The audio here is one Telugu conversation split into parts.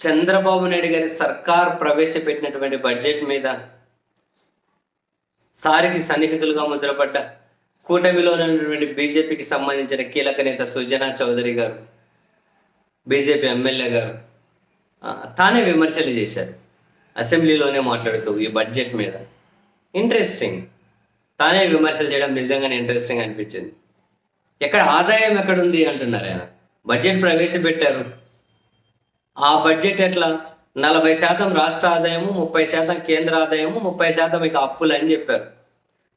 చంద్రబాబు నాయుడు గారి సర్కార్ ప్రవేశపెట్టినటువంటి బడ్జెట్ మీద సారికి సన్నిహితులుగా ముద్రపడ్డ కూటమిలో ఉన్నటువంటి బీజేపీకి సంబంధించిన కీలక నేత సుజనా చౌదరి గారు బీజేపీ ఎమ్మెల్యే గారు తానే విమర్శలు చేశారు అసెంబ్లీలోనే మాట్లాడుతూ ఈ బడ్జెట్ మీద. ఇంట్రెస్టింగ్ తానే విమర్శలు చేయడం నిజంగానే ఇంట్రెస్టింగ్ అనిపించింది. ఎక్కడ ఆదాయం ఎక్కడుంది అంటున్నారు ఆయన. బడ్జెట్ ప్రవేశపెట్టారు. ఆ బడ్జెట్ ఎట్లా? నలభై శాతం రాష్ట్ర ఆదాయము ముప్పై శాతం కేంద్ర ఆదాయము ముప్పై శాతం ఇక అప్పులు అని చెప్పారు.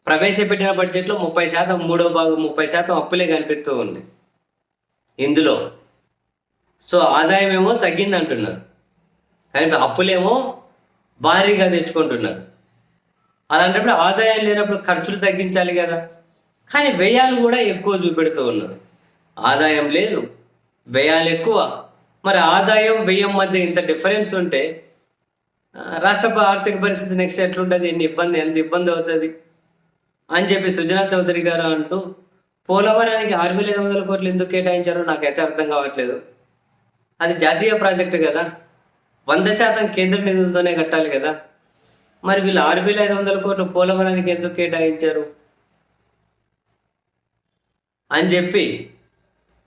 ప్రవేశపెట్టిన బడ్జెట్లో ముప్పై శాతం మూడో భాగం ముప్పై శాతం అప్పులే కనిపిస్తూ ఉంది. ఇందులో. సో ఆదాయం ఏమో తగ్గింది అంటున్నారు కానీ అప్పులేమో భారీగా తెచ్చుకుంటున్నారు. అలాంటప్పుడు ఆదాయం లేనప్పుడు ఖర్చులు తగ్గించాలి కదా. కానీ వ్యయాలు కూడా ఎక్కువ చూపెడుతూ ఉన్నారు. ఆదాయం లేదు వ్యయాలు ఎక్కువ. మరి ఆదాయం వ్యయం మధ్య ఇంత డిఫరెన్స్ ఉంటే రాష్ట్ర ఆర్థిక పరిస్థితి నెక్స్ట్ ఎట్లుంటుంది? ఎన్ని ఇబ్బంది ఎంత ఇబ్బంది అవుతుంది? అని చెప్పి సుజనా చౌదరి గారు అంటూ పోలవరానికి ఆరు వేల ఐదు వందల కోట్లు ఎందుకు కేటాయించారో నాకైతే అర్థం కావట్లేదు. అది జాతీయ ప్రాజెక్టు కదా. వంద శాతం కేంద్ర నిధులతోనే కట్టాలి కదా. మరి వీళ్ళు ఆరు వేల ఐదు వందల కోట్లు పోలవరానికి ఎందుకు కేటాయించారు? అని చెప్పి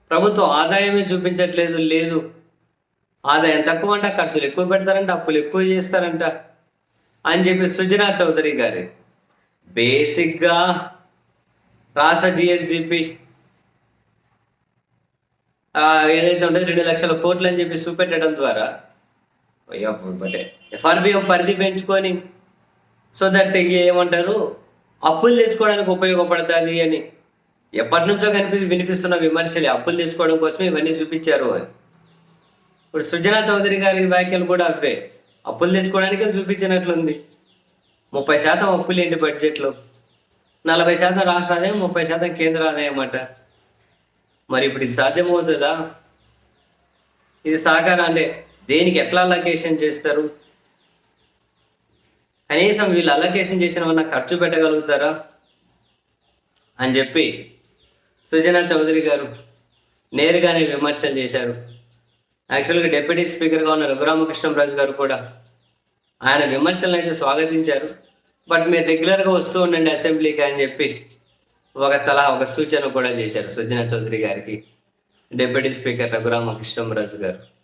ప్రభుత్వం ఆదాయమే చూపించట్లేదు లేదు. ఆదాయం తక్కువ అంట ఖర్చులు ఎక్కువ పెడతారంట అప్పులు ఎక్కువ చేస్తారంట అని చెప్పి సుజనా చౌదరి గారి బేసిక్గా రాష్ట్ర జిఎస్డిపి ఏదైతే ఉంటుంది రెండు లక్షల కోట్లు అని చెప్పి చూపెట్టడం ద్వారా బట్ ఎఫ్ఆర్బిఎం పరిధి పెంచుకొని సో దట్ ఏమంటారు? అప్పులు తెచ్చుకోవడానికి ఉపయోగపడుతుంది అని. ఎప్పటి నుంచో కనిపి వినిపిస్తున్న విమర్శలు అప్పులు తెచ్చుకోవడం కోసమే ఇవన్నీ చూపించారు అని. ఇప్పుడు సుజనా చౌదరి గారి వ్యాఖ్యలు కూడా అవే. అప్పులు తెచ్చుకోవడానికే చూపించినట్లుంది. ముప్పై శాతం అప్పులు ఏంటి బడ్జెట్లో? నలభై శాతం రాష్ట్ర ఆదాయం ముప్పై శాతం కేంద్ర ఆదాయం అట. మరి ఇప్పుడు ఇది సాధ్యమవుతుందా? ఇది సహకారం అంటే దేనికి ఎట్లా అలొకేషన్ చేస్తారు? కనీసం వీళ్ళు అలొకేషన్ చేసిన ఖర్చు పెట్టగలుగుతారా? అని చెప్పి సుజనా చౌదరి గారు నేరుగానే విమర్శలు చేశారు. యాక్చువల్గా డెప్యూటీ స్పీకర్గా ఉన్న రఘురామకృష్ణరాజు గారు కూడా ఆయన విమర్శలను అయితే స్వాగతించారు. బట్ మీరు రెగ్యులర్గా వస్తూ ఉండండి అసెంబ్లీకి అని చెప్పి ఒక సలహా ఒక సూచన కూడా చేశారు సుజనా చౌదరి గారికి డెప్యూటీ స్పీకర్ రఘురామకృష్ణరాజు గారు.